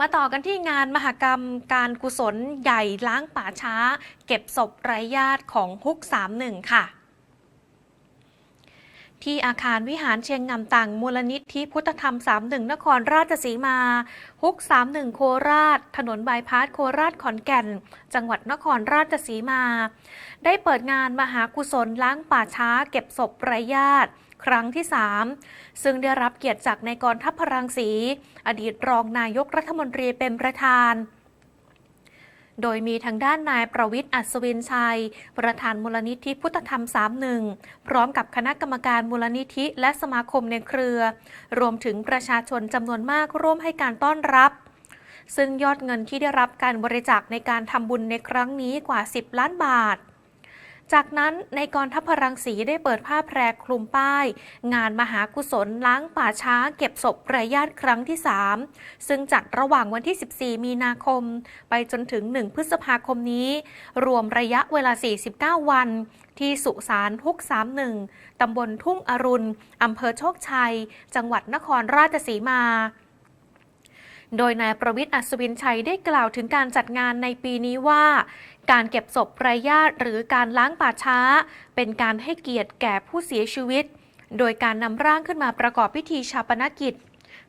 มาต่อกันที่งานมหกรรมการกุศลใหญ่ล้างป่าช้า เก็บศพไร้ญาติของฮุก 31 ค่ะ ที่อาคารวิหารเชียงงำตังมูลนิธิพุทธธรรม 31 นครราชสีมาฮุก 31 โคราช ถนนบายพาสโคราชขอนแก่น จังหวัดนครราชสีมา ได้เปิดงานมหากุศลล้างป่าช้าเก็บศพไร้ญาติครั้งที่ 3 ซึ่งได้รับเกียรติจากนายกรทัพพรังสี อดีตรองนายกรัฐมนตรีเป็นประธาน โดยมีทางด้านนายประวิทย์อัศวินชัย ประธานมูลนิธิพุทธธรรม 31 พร้อมกับคณะกรรมการมูลนิธิและสมาคมในเครือ รวมถึงประชาชนจำนวนมากร่วมให้การต้อนรับซึ่งยอดเงินที่ได้รับการบริจาคในการทำบุญในครั้งนี้กว่า 10 ล้านบาท จากนั้นในกรทัพรังสีได้เปิดผ้าแพรคลุมป้าย งานมหากุศลล้างป่าช้าเก็บศพไร้ญาติครั้งที่ 3 ซึ่งจัดระหว่างวันที่ 14 มีนาคม ไปจนถึง 1 พฤษภาคมนี้ รวมระยะเวลา 49 วัน ที่สุสานฮุก 31 ตำบลทุ่งอรุณ อำเภอโชคชัย จังหวัดนครราชสีมา โดยนายประวิทย์อัศวินชัยได้กล่าวถึงการจัดงานในปีนี้ว่า การเก็บศพไร้ญาติหรือการล้างป่าช้า เป็นการให้เกียรติแก่ผู้เสียชีวิต โดยการนำร่างขึ้นมาประกอบพิธีชาปนกิจ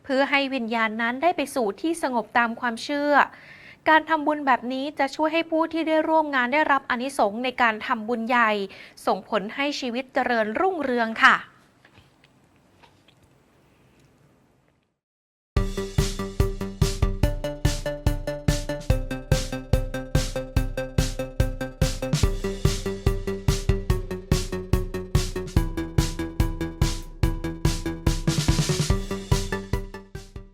เพื่อให้วิญญาณนั้นได้ไปสู่ที่สงบตามความเชื่อ การทำบุญแบบนี้จะช่วยให้ผู้ที่ได้ร่วมงานได้รับอนิสงส์ในการทำบุญใหญ่ ส่งผลให้ชีวิตเจริญรุ่งเรืองค่ะ